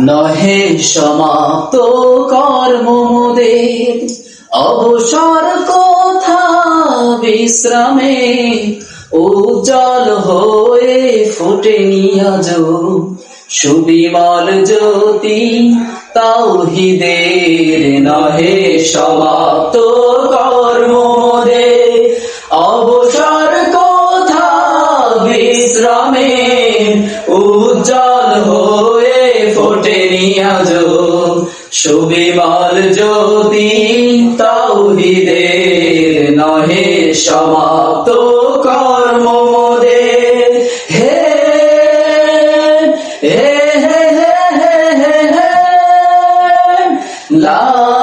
নহে সমাপ্ত কর্ম মোদের। অবসর কোথা বিশ্রামে উজ্জ্বল হয়ে ফুটে নিয়াজ। সুবিমল জ্যোতি তাওহিদের নহে সমাপ্ত কর্ম মোদের। নিয়াজ সুবিমল জ্যোতি তাওহিদের নহে সমাপ্ত কর্ম মোদে হে হে হে হে হে লা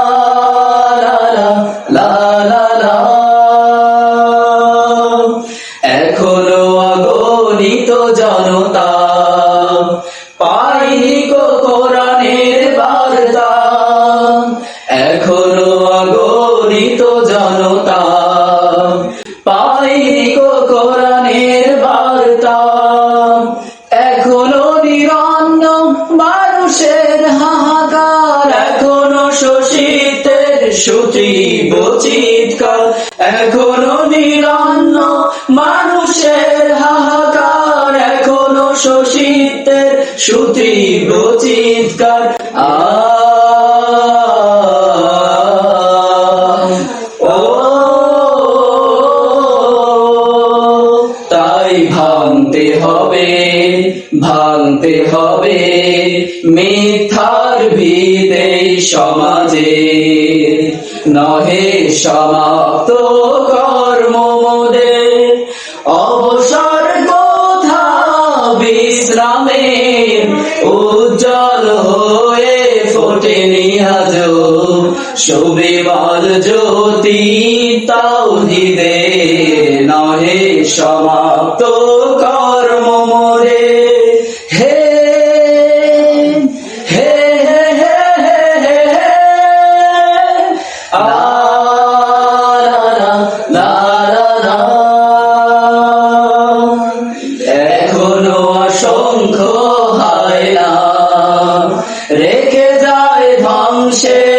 এখনও নিরন্ন মানুষের হাহাকার, এখনও শোষিতের সুতীব্র চিৎকার এখনও নিরন্ন মানুষের হাহাকার, এখনও শোষিতের সুতীব্র চিৎকার আ হবে, ভাঙতে হবে মিথ্যার ভিতে সমাজে। নহে সমাপ্ত কর্ম মোদের, অবসর কোথা বিশ্রামে উজ্জ্বল হয়ে ফোটে নিয়াজ সুবিমল জ্যোতি তাওহিদে নহে সমাপ্ত কর্ম রেখে যায় ধ্বংসের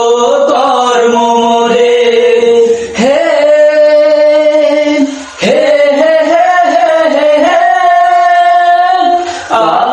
Aww.